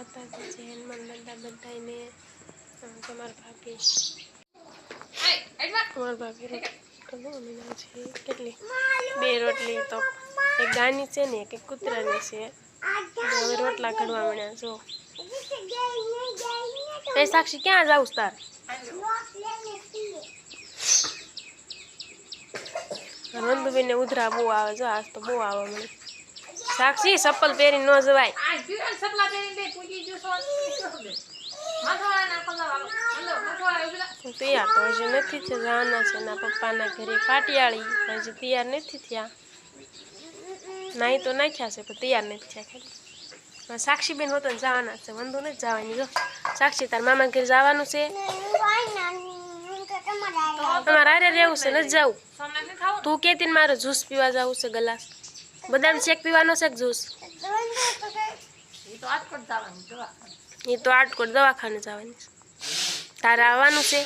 માતાજી જય હનુમાન દાદા બધાને તમારા ભાભી. તમારા ભાભી છે કેટલી? બે રોટલી તો. એક ગાની છે ને, એક કૂતરાની છે. હવે રોટલા ઘડવા મળ્યા, જો. એ સાક્ષી, ક્યાં જાવ તાર? નંદુબેનને ઉધરા બહુ આવે, જો, આજ તો બહુ આવે મને સાક્ષી ચપ્પલ પહેરી ન જવાય તૈયાર તો હજી નથી થયા જવાના છે એના પપ્પાના ઘરે પાટિયાળી હજી તૈયાર નથી થયા. નાઈ તો નાખ્યા છે પણ તૈયાર નથી થયા ખાલી. સાક્ષીબેન હોતો ને જવાના છે વાંધો નથી જવાની જો. સાક્ષી તાર મામા ઘરે જવાનું છે. અમારે હારે રહેવું છે નથી જવું. તું કેતી ને મારે જ્યુસ પીવા જવું છે ગલાસ. બદામ શેક પીવાનો છે કે જ્યુસ? એ તો આટકોટ દવાખાને જવાની છે. તારે આવવાનું છે?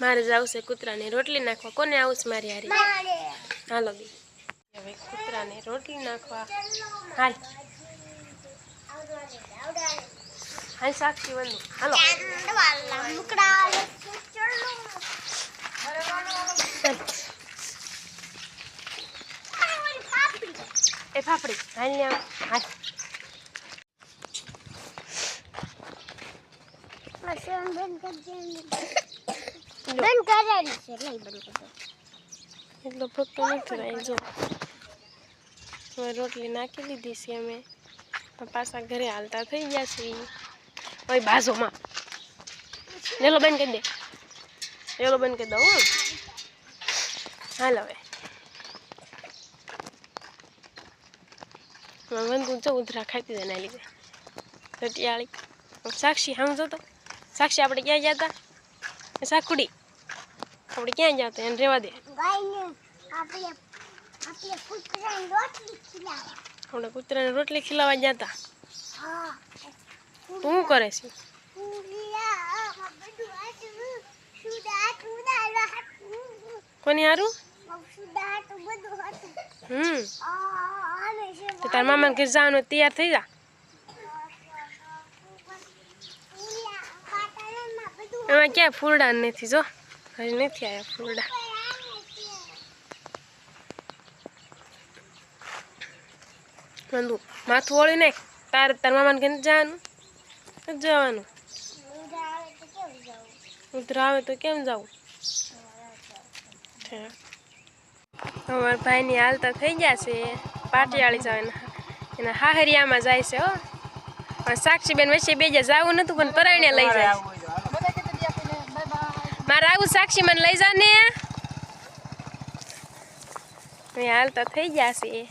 મારે જવું છે કૂતરાને રોટલી નાખવા. કોને આવું છે મારી હારી? હાલો બી હવે કૂતરાને રોટલી નાખવા. હાલ. હાલ સાક્ષી વંદુ હાલો. એ ફાફડી. હાલ ને આવ. બંધ કરેલી છે લઈ બંધ કરી એટલો ફક્ત નથી રહી જો હવે રોટલી નાખી લીધી છે અમે. પાછા ઘરે હાલતા થઈ ગયા છે. ઓય બાજુમાં. લેલો બંધ કરી દે. લેલો બંધ કરી દઉં. હાલ હવે. વંદુ જો ઉધરા ખાતી એના લીધે. રટિયાળી સાક્ષી સમજો તો સાક્ષી, આપણે ક્યાં ગયા સાખુડી આપણે ક્યાં ગયા એને રહેવા દે. આપણે આપણે આપણે કૂતરાને રોટલી ખીલાવા ગયા હતા શું કરે છે? કોની હારું? હમ. તો તાર મામા ઘેર જવાનું તૈયાર થઈ જા. એમાં ક્યાં ફૂલડા નથી જો. હજી નથી આવ્યા ફૂલડા. મંદુ માથું ઓળી નાખ. તાર તાર મામાને નથી જવાનું. જવાનું. ઉધર આવે તો કેમ જવું અમારા ભાઈની હાલતા થઈ ગયા છે. પાટિયાળી જાવ એના હાહરિયામાં જાય છે, હો. પણ સાક્ષીબેન વચ્ચે બે જ્યાં જવું નતું, પણ પરાયણે લઈ જાય મારે આવું સાક્ષી મને લઈ જા ને હાલ હાલતા થઈ ગયા છે.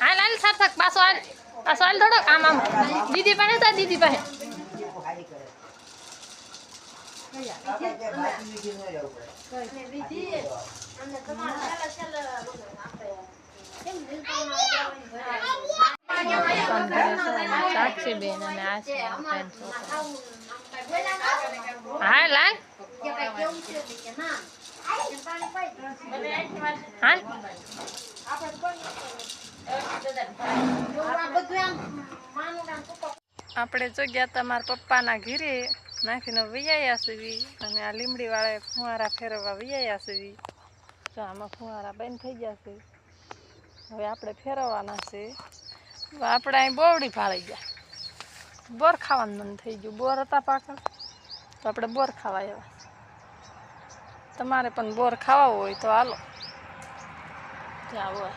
હાલ હાલ સાર્થક, પાછો હાલ પાછો હાલ થોડોક. આમ આમ. દીદી પાસે તો દીદી પાસે. સાક્ષી હાલ. આપણે જો ગયા હતા મારા પપ્પાના ઘીરે, નાખીને વૈયાયા સીવી અને આ લીમડીવાળાએ ફુવારા ફેરવવા વૈયાયા સીવી જો આમાં ફુવારા બંધ થઈ ગયા છે. હવે આપણે ફેરવવાના છે. આપણે અહીં બોવડી ફાળી ગયા. બોર ખાવાનું મન થઈ ગયું. બોર હતા પાછળ તો આપણે બોર ખાવા આવ્યા. તમારે પણ બોર ખાવા હોય તો હાલો. જાઓ